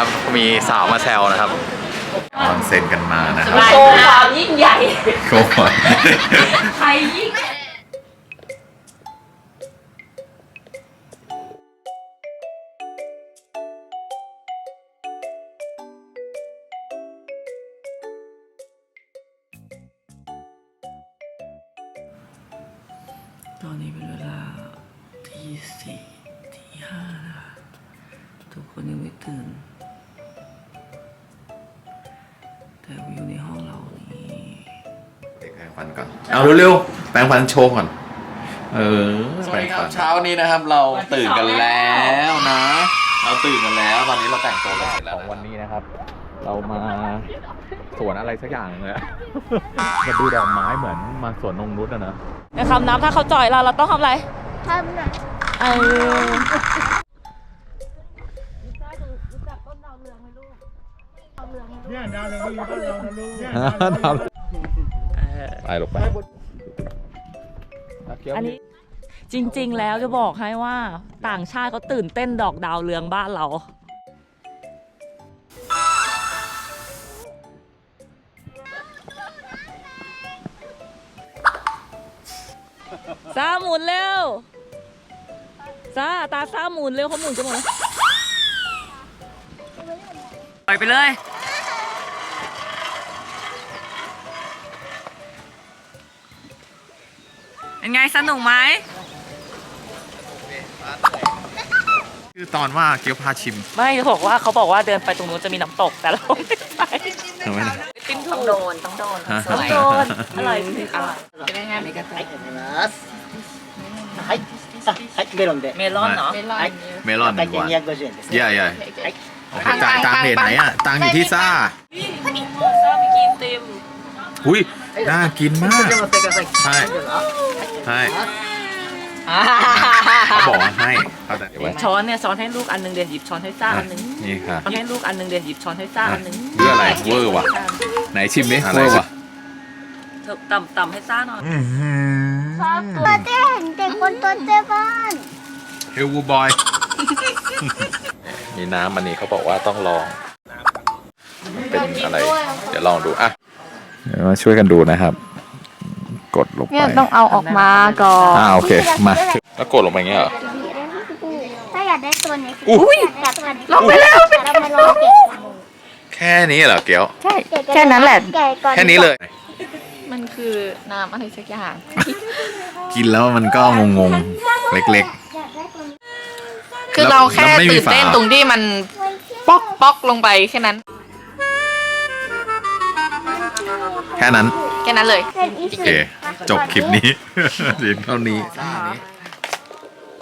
นะครับ มีสาวมาแซวนะครับออนเซ็นกันมานะครับโชว์ความยิ่งใหญ่โอ้โหใครยิ่งตอนนี้เป็นเวลาที่สี่ที่ห้านะคะทุกคนยังไม่ตื่น แต่วิวในห้องเรานี่แปรงฟันก่อน เอาเร็วๆ แปรงฟันโชว์ก่อน เออแปรงฟันเช้านี้นะครับเราตื่นกันแล้วนะ เราตื่นกันแล้ว ตอนนี้เราแต่งตัวกันเสร็จแล้วของวันนี้นะครับ เรามาสวนอะไรสักอย่างเลยอะมาดูดอกไม้เหมือนมาสวนนงนุษย์อะนะ ในคำน้ำถ้าเขาจ่อยเราเราต้องทำอะไร ทำนะเออ ไปหลบไปอันนี้จริง ๆ แล้วจะบอกให้ว่าต่างชาติเขาตื่นเต้นดอกดาวเรืองบ้านเราซาหมุนเร็วซาตาซาหมุนเร็วเขาหมุนจะหมดแล้วปล่อยไปเลย เป็นไงสนุกไหม คือตอนว่าเกี๊ยวพาชิม ไม่เขาบอกว่าเขาบอกว่าเดินไปตรงนู้นจะมีน้ำตกแต่เราไม่ได้ไป ทำไมนะ ติ้มถูกโดนต้องโดนต้องโดนอร่อยจริงๆอร่อย はい。あ、はい、メロンで。 เมลอนเนาะ はい。 เมลอน お会計 วัน 250円ですね。 ใหญ่ใหญ่ はい。 โอเคจ่ายตังค์เหรียญไหนอ่ะ ตังค์อยู่ที่ซ่า ซาไม่กินติม อุ้ย น่ากินมาก でもしてください。はい大丈夫だ ใช่เขาบอกว่าให้เขาแต่เดี๋ยวไว้ช้อนเนี่ยช้อนให้ลูกอันหนึงเดี๋ยวหยิบช้อนให้ซ่าอันหนึงนี่ค่ะช้อนให้ลูกอันหนึงเดี๋ยวหยิบช้อนให้ซ่าอันหนึงเพื่ออะไรเวอร์ว่ะ ไหนชิมดิเวอร์ว่ะเธอต่ำต่ำให้ซ่าหน่อยตัวเต้นเด็กบนตัวเต้นบ้านเฮลวูบอย มีน้ำอันนี้เขาบอกว่าต้องลองมันเป็นอะไร เดี๋ยวลองดูอะเดี๋ยวมาช่วยกันดูนะครับ กดลงไปเนี่ยต้องเอาออกมาก่อนอ่าโอเคมาแล้วกดลงไปอย่างเงี้ยเหรอ ถ้าอยากได้ตัวนี้อุ้ยอยากได้ตัวนี้ลองไปแล้วเรามาลองเก็บแค่นี้เหรอเกี๊ยว ใช่แค่นั้นแหละ แก่ก่อนแค่นี้เลย มันคือน้ำอะไรสักอย่างกินแล้วมันก็งงๆ เล็ก อยากได้ตัวนี้คือเราแค่แล้วไม่มีตื่นเต้นฝา ตรงที่มันป๊อกป๊อกลงไปแค่นั้น ๆ แค่นั้น แค่นั้นเลยเป็นอีโอเค จบคลิปนี้เพียงเท่านี้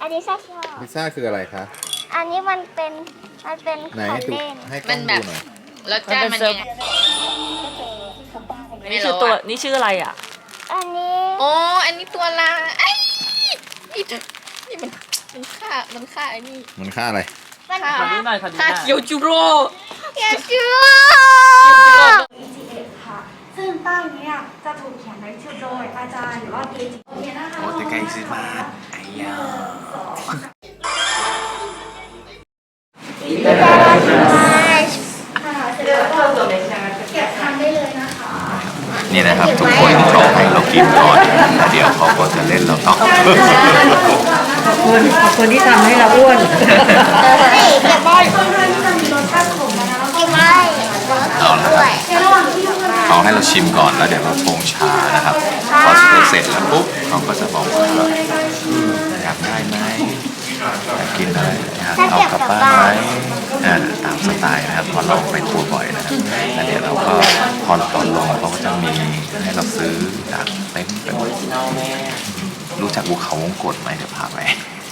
อันนี้ชอบชอบพิซซ่าคืออะไรคะ อันนี้มันเป็น มันเป็นไหนของให้ดูเล่น ให้กล้องดูหน่อยแล้วจ้ามันยังไงนี่คือตัวนี่ชื่ออะไรอะ อันนี้โอ้อันนี้ตัวลาไอ้นี่นี่มันมันฆ่ามันฆ่าไอ้นี่มันค่าอะไร มันฆ่าขอดูหน่อยขอดูหฆ่าน่อยเกียวจูโร่ อยากชื่อ ซึ่งป้ายนี้จะถูกเขียนไว้ชื่อโดยอาจารย์หรือว่าเกจิโอเคนะคะโอ้แต่ไกลสิมาไอ้ยานี่นะครับทุกคนเขาให้เรากินก่อนแล้วเดี๋ยวเขาก็จะเล่นเราต่อนี่เก็บได้เก็บได้ เอาละ ด้วย เขา ให้เราชิมก่อนแล้วเดี๋ยวเราชงชานะครับพอเสร็จแล้วปุ๊บเขาก็จะบอกว่าอยากได้ไหมอยากกินอะไรอยากเอากลับบ้านไหมอ่าตามสไตล์นะครับเพอเราไปทัวร์บ่อยนะครับแล้วเดี๋ยวเราก็พอตอนลงเขาก็จะมีให้เราซื้อจากเต็มไปหมดรู้จักภูเขาวงกตไหมเดี๋ยวพาไป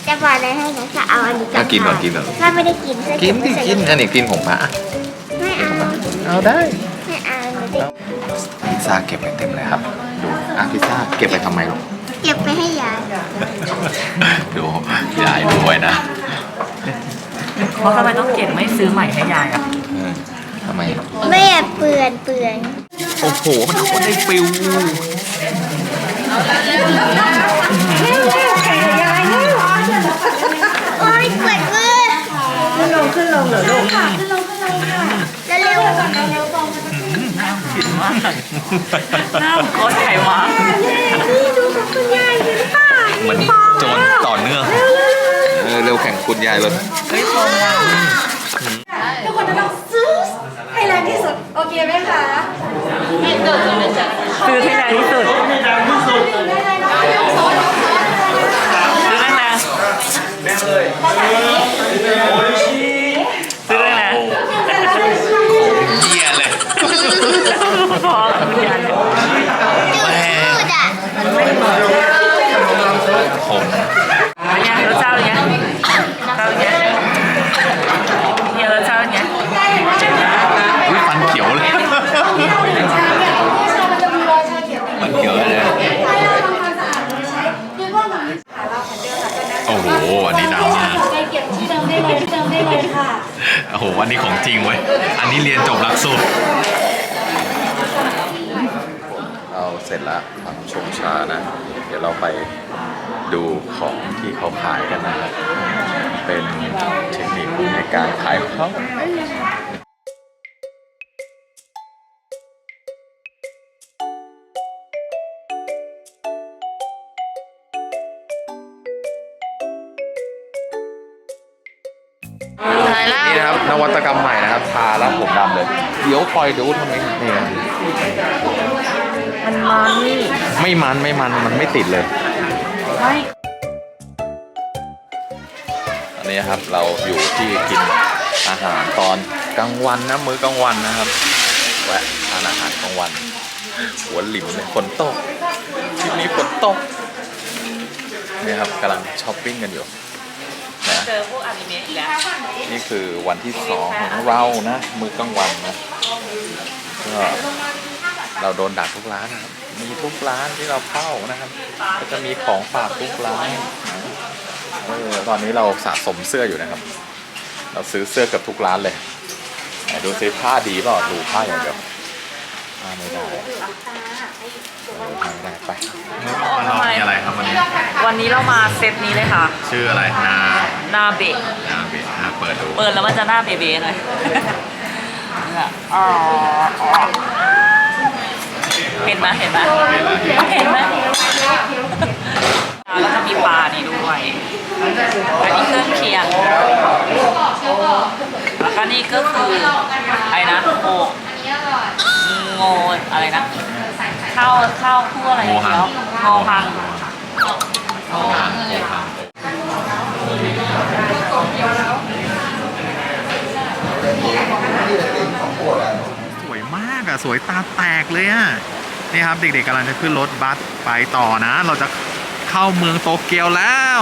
จะบอกอะไรให้นะจะเอาอันนี้ก็กินก่อนกินก่อนถ้าไม่ได้กินจะกินดิกินอันนี้กินของพระไม่เอาเอาได้ไม่เอาหนูจะพิ ซซ่าเก็บไปเต็มเลยครับดูอะพิซซ่าเก็บไปทำไมลูกเก็บไปให้ยายดูยายด้วยนะเพราะทำไมต้องเก็บไม่ซื้อใหม่ให้ยายอะเออทำไมไม่อยากเปลือนเปลือนโอ้โหมันโคตรได้ฟิลโอ้ยปวดมือขึ้นลงขึ้นลงเหรอลูกขึ้นลงขึ้นลงน่ากิน มากหน้าโคตรไข่มากเหมือนโจรต่อเนื่องเออเร็วแข่งคุณยายเลยเฮ้ยพอมาทุกคนจะต้องซื้อให้แรงที่สุด โอเคไหมคะซื้อที่ไหนที่สุดซื้อแรงๆซื้อแรงๆเพอคุณยายพูดอะผมเป็นไงรสชาติเป็นไงรสชาเป็นเนี่ยรสชาติเป็นไงอุ๊ยฟันเขียวเลยชาเนี่ยที่ชามันจะมีรอยชาเขียวติดฟันเขียวเลยถ้าเราทำความสะอาดใช้ด้วยพวกหนังค่ะเราเหมือนเดิมค่ะก็นะโอ้โหอันนี้ดำมากไปเก็บที่เดิมได้เลยที่เดิมได้เลยค่ะโอ้โหอันนี้ของจริงเว้ยอันนี้เรียนจบหลักสูตร เราเสร็จแล้วทำชงชานะ เดี๋ยวเราไปดูของที่เขาขายกันนะครับเป็นเทคนิคในการขายของเขานี่นะครับนวัตกรรมใหม่นะครับทาแล้วผมดำเลย เดี๋ยวคอยดูทำไมนี่นะ มันมันนี่ไม่มันไม่มันมันไม่ติดเลย ไม่อันนี้ครับเราอยู่ที่กินอาหารตอนกลางวันนะมื้อกลางวันนะครับแวะทานอาหารกลางวันหัวหลิมเลยฝนตกทริปนี้ฝนตกนี่ครับกำลังช้อปปิ้งกันอยู่นะเจอพวกอนิเมะอีกแล้วนี่คือวันที่สองของเรานะ มื้อกลางวันนะก็ เราโดนดักทุกร้านนะครับมีทุกร้านที่เราเข้านะครับ ก็จะมีของฝากทุกร้านเออตอนนี้เราสะสมเสื้ออยู่นะครับ เราซื้อเสื้อเกับทุกร้านเลยไหนดูซิผ้าดีเปล่าดูผ้าอย่างเดียวผ้าไม่ได้เออผ้าไม่ได้ไปเรามีอะไรครับวันนี้ วันนี้เรามาเซตนี้เลยค่ะ ชื่ออะไรนานาเบะนาเบะนาเปิดดูเปิดแล้วมันจะหน้าเบเบ้หน่อยอ๋อ เห็นไหมเห็นไหมเห็นไหมแล้วก็มีปลานี่ด้วย อันนี้เครื่องเคียง แล้วก็นี่ก็คืออะไรนะโอโงอะไรนะ ข้าวข้าวคู่อะไรโมฮังเนาะโงฮังโงพังสวยมากอะ สวยตาแตกเลยอะ นี่ครับเด็กๆกำลังจะขึ้นรถบัสไปต่อนะ เราจะเข้าเมืองโตเกียวแล้ว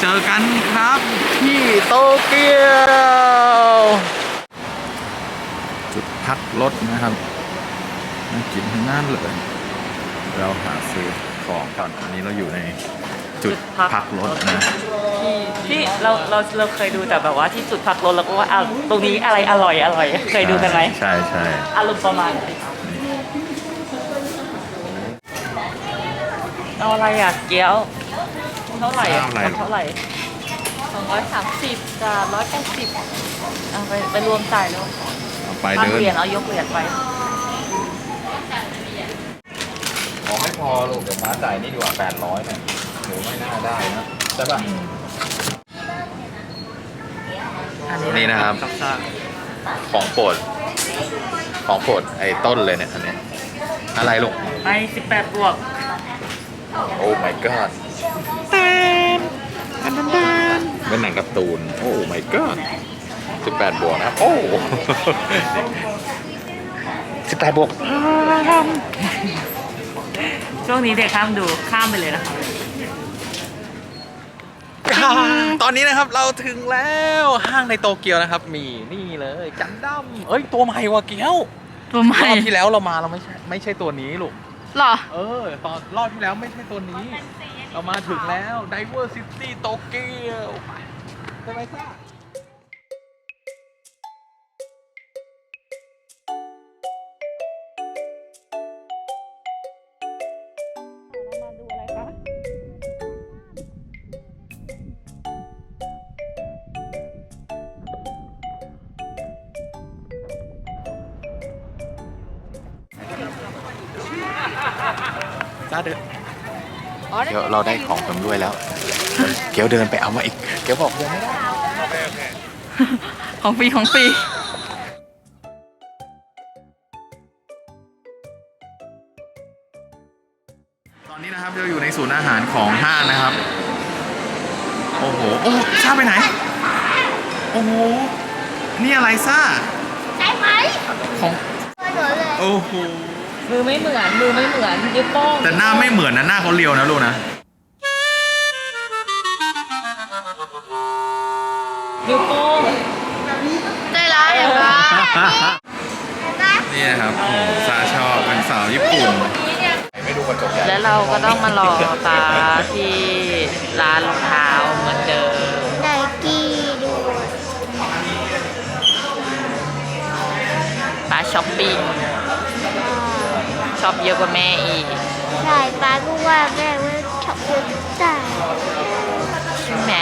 เจอกันครับที่โตเกียว จุดพักรถนะครับน่ากินทั้งนั้นเลย เราหาซื้อของก่อนอันนี้เราอยู่ในจุดพักรถนะ ที่ที่เราเราเราเคยดูแต่แบบว่าที่จุดพักรถแล้วก็ว่าอะตรงนี้อะไรอร่อยอร่อย เคยดูกันไหมใช่ใช่อารมณ์ประมาณ เอาอะไรอะ เกี๊ยว เท่าไหร่อะเท่าไหร่สองร้อยสามสิบกับร้อยแปดสิบเอาไปไปรวมจ่ายแล้วเอาไปตั้งเดินเหรียญเอายกเหรียญไปของไม่พอลูกเดี๋ยวม้าจ่ายนี่ดีกว่า800เนี่ยหนูไม่น่าได้นะใช่ป่ะ นี่นะครับ ของโปรดของโปรดไอ้ต้นเลยเนี่ยอันเนี้ยอะไรลูกไปสิบแปดบวก โอ้ my god เป็นหนังการ์ตูน โอ้ my god 18บวกนะครับโอ้18บวกช่วงนี้เด็กข้ามดูข้ามไปเลยนะคะตอนนี้นะครับเราถึงแล้วห้างในโตเกียวนะครับ มีนี่เลยกันดั้มเอ้ยตัวใหม่ว่ะเกียวตัวใหม่รอบที่แล้วเรามาเราไม่ใช่ไม่ใช่ตัวนี้ลูก หรอ เออ ตอนรอบที่แล้วไม่ใช่ตัวนี้ เรามาถึงแล้ว Diver City โตเกียวใช่ไหมซ่าาเดินเดี๋ยวเราได้ของเพิ่มด้วยแล้ว เกียวเดินไปเอามาอีก เกียวบอกเดินไม่ได้ของฟรีของฟรีตอนนี้นะครับเราอยู่ในศูนย์อาหารของห้างนะครับ โอ้โห โอ้ซ่าไปไหน โอ้โห นี่อะไรซ่าใช่ไหมของตัวหนูเลยโอ้โห มือไม่เหมือน มือไม่เหมือนนิ้วโป้งแต่หน้าไม่เหมือนนะหน้าเขาเรียวนะลูกนะ นิ้วโป้งใจร้ายอย่างไรนี่นะครับโอ้โหซาชอบเป็นสาวญี่ปุ่นไม่ดูกระจกใหญ่แล้วเราก็ต้องมารอตาที่ร้านรองเท้าเหมือนเดิม ไนกี้ดูป้าช้อปปิ้ง ช็อปเยอะกว่าแม่อีก ใช่ป้าก็ว่าแม่ว่าชอบดูแต่ใช่ไหม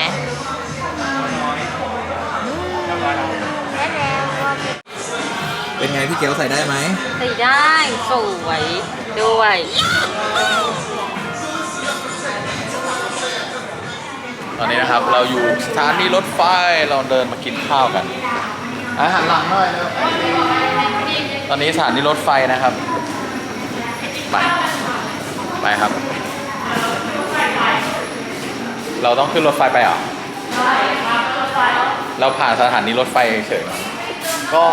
แล้วแล้วก็เป็นไงพี่เกียวใส่ได้ไหมใส่ได้สวยด้วยตอนนี้นะครับเราอยู่สถานีรถไฟเราเดินมากินข้าวกันอาหารหลังหน่อยเร็วตอนนี้สถานีรถไฟนะครับ ไป ไปครับ เราต้องขึ้นรถไฟไปเหรอเราผ่านสถานีรถไฟเฉยๆก็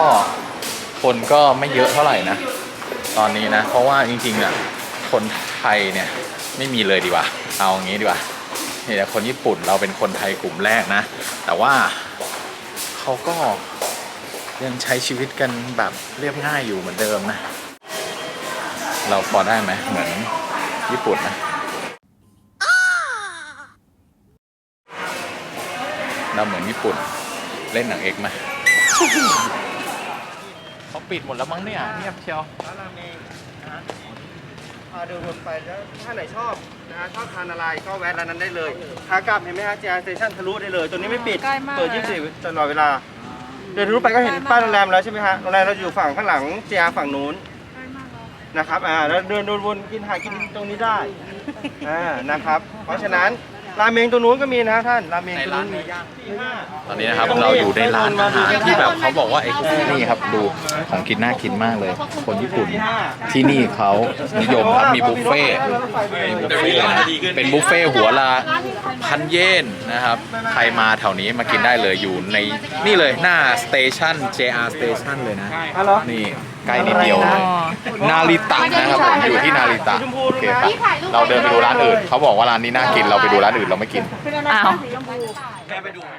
คนก็ไม่เยอะเท่าไหร่นะ ตอนนี้นะ เพราะว่าจริงๆอะคนไทยเนี่ยไม่มีเลยดีกว่า เอาอย่างงี้ดีกว่าเนี่ยคนญี่ปุ่นเราเป็นคนไทยกลุ่มแรกนะ แต่ว่าเขาก็ยังใช้ชีวิตกันแบบเรียบง่ายอยู่เหมือนเดิมนะ เราพอได้ไหมเหมือนญี่ปุ่นนะเราเหมือนญี่ปุ่น เล่นหนังเอกไหมเขาปิดหมดแล้วมั้งเนี่ยเงียบเชียวร้านราเมงนะฮะพาเดินวนไปแล้วถ้าไหนชอบนะฮะชอบทานอะไรก็แวะร้านนั้นได้เลยขากลับเห็นไหมฮะ JR Station ทะลุได้เลย ตัวนี้ไม่ปิดเปิด 24 ตลอดเวลา เดินทะลุไปก็เห็นป้ายโรงแรมแล้วใช่ไหมฮะ โรงแรมเราอยู่ฝั่งข้างหลัง JR ฝั่งนู้น นะครับอ่าแล้วเดินวนๆกินหากินตรงนี้ได้อ่านะครับ เพราะฉะนั้นราเมงตรงนู้นก็มีนะท่านราเมงตรงนู้นมีที่ห้าตอนนี้นะครับเราอยู่ในร้านอาหารที่แบบเขาบอกว่าไอ้นี่ครับดูของกินน่ากินมากเลย คนญี่ปุ่นที่นี่เขานิยมครับมีบุฟเฟ่ต์มีบุฟเฟ่ต์เลยนะเป็นบุฟเฟ่ต์หัวละพันเยนนะครับใครมาแถวนี้มากินได้เลยอยู่ในนี่เลยหน้าสเตชัน JR Station เลยนะฮัลโหลนี่ ใกล้นิดเดียวเลยนาริตะนะครับผมอยู่ที่นาริตะโอเคครับเราเดินไปดูร้านอื่นเขาบอกว่าร้านนี้น่ากินเราไปดูร้านอื่นเราไม่กินอ้าว แม่ไปดูไหม